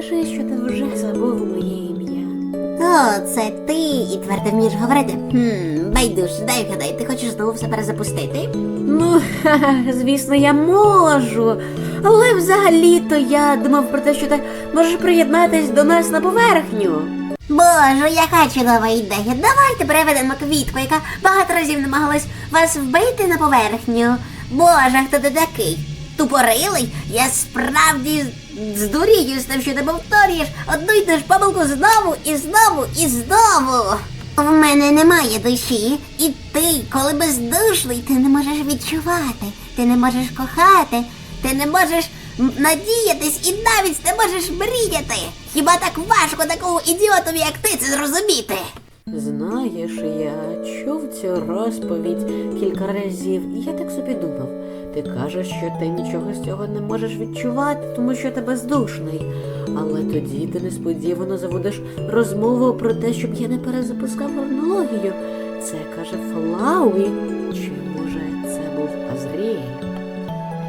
Скажи, що ти вже забув моє ім'я. О, це ти і твердо вмієш говорити. Хм, байдуш, дай вгадай, ти хочеш знову все перезапустити? Ну, ха-ха, звісно, я можу. Але взагалі-то я думав про те, що ти можеш приєднатись до нас на поверхню. Боже, яка чудова ідея. Давайте переведемо квітку, яка багато разів намагалась вас вбити на поверхню. Боже, хто ти такий? Тупорилий? Я справді здурію з тим, що ти повторюєш одну й ту ж помилку знову і знову і знову. В мене немає душі, і ти, коли бездушний, ти не можеш відчувати, ти не можеш кохати, ти не можеш надіятись і навіть не можеш мріяти. Хіба так важко такому ідіотові, як ти, це зрозуміти? Знаєш, я чув цю розповідь кілька разів, і я так собі думав. Ти кажеш, що ти нічого з цього не можеш відчувати, тому що ти бездушний. Але тоді ти несподівано заводиш розмову про те, щоб я не перезапускав хронологію. Це каже Флауі. Чи може це був Азріель?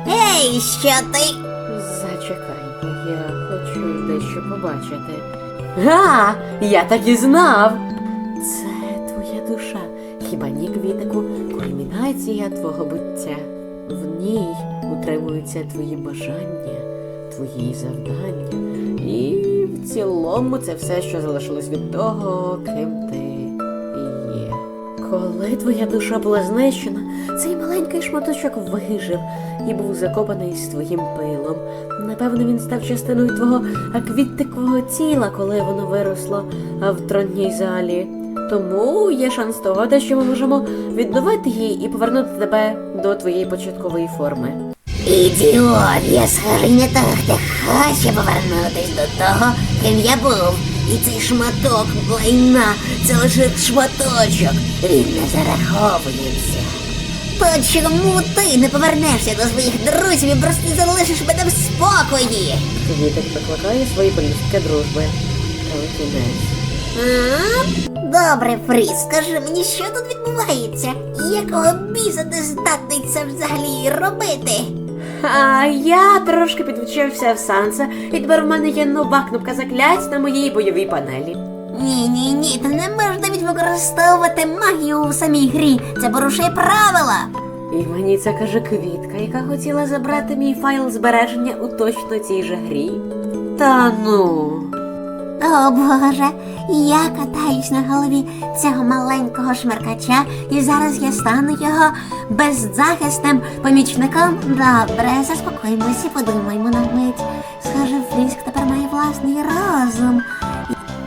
Ей, що ти? Зачекай, я хочу дещо побачити. Га! Я так і знав. Це твоя душа. Хіба ні квітику кульмінація твого буття? В ній утримуються твої бажання, твої завдання. І в цілому це все, що залишилось від того, ким ти є. Коли твоя душа була знищена, цей маленький шматочок вижив і був закопаний з твоїм пилом. Напевно, він став частиною твого аквітикового тіла, коли воно виросло в тронній залі. Тому є шанс того, те, що ми можемо відновити її і повернути тебе до твоєї початкової форми. Ідіот, я не так, хто хоче повернутись до того, ким я був. І цей шматок лайна, це лише шматочок. Він не зараховується. То чому ти не повернешся до своїх друзів і просто залишиш мене в спокої? Квітик викликає свої політики дружби. Телекінець. А? Добре, Фріз, скажи мені, що тут відбувається? Якого біса ти здатний це взагалі робити? А я трошки підвчився в Санса, і тепер у мене є нова кнопка заклять на моїй бойовій панелі. Ні, ні, ні, ти не можеш навіть використовувати магію у самій грі. Це порушує правила. І мені це каже квітка, яка хотіла забрати мій файл збереження у точно цій же грі. Та ну. О боже, я катаюсь на голові цього маленького шмаркача, і зараз я стану його беззахисним помічником. Добре, заспокоїмося, подумаймо на мить. Схоже, Фріск тепер має власний розум.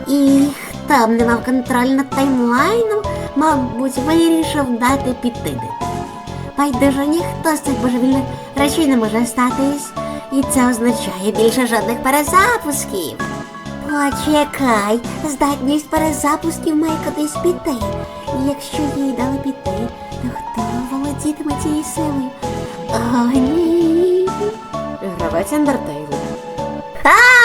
І хто б не мав контроль над таймлайном, мабуть, вирішив дати піти. Байдуже ніхто з цих божевільних речей не може статись, і це означає більше жодних перезапусків. Почекай, здатність перезапусків має кудись піти. Якщо їй дали піти, то хто володітиме цією силою? О, ні. Гравець Андертейл. А!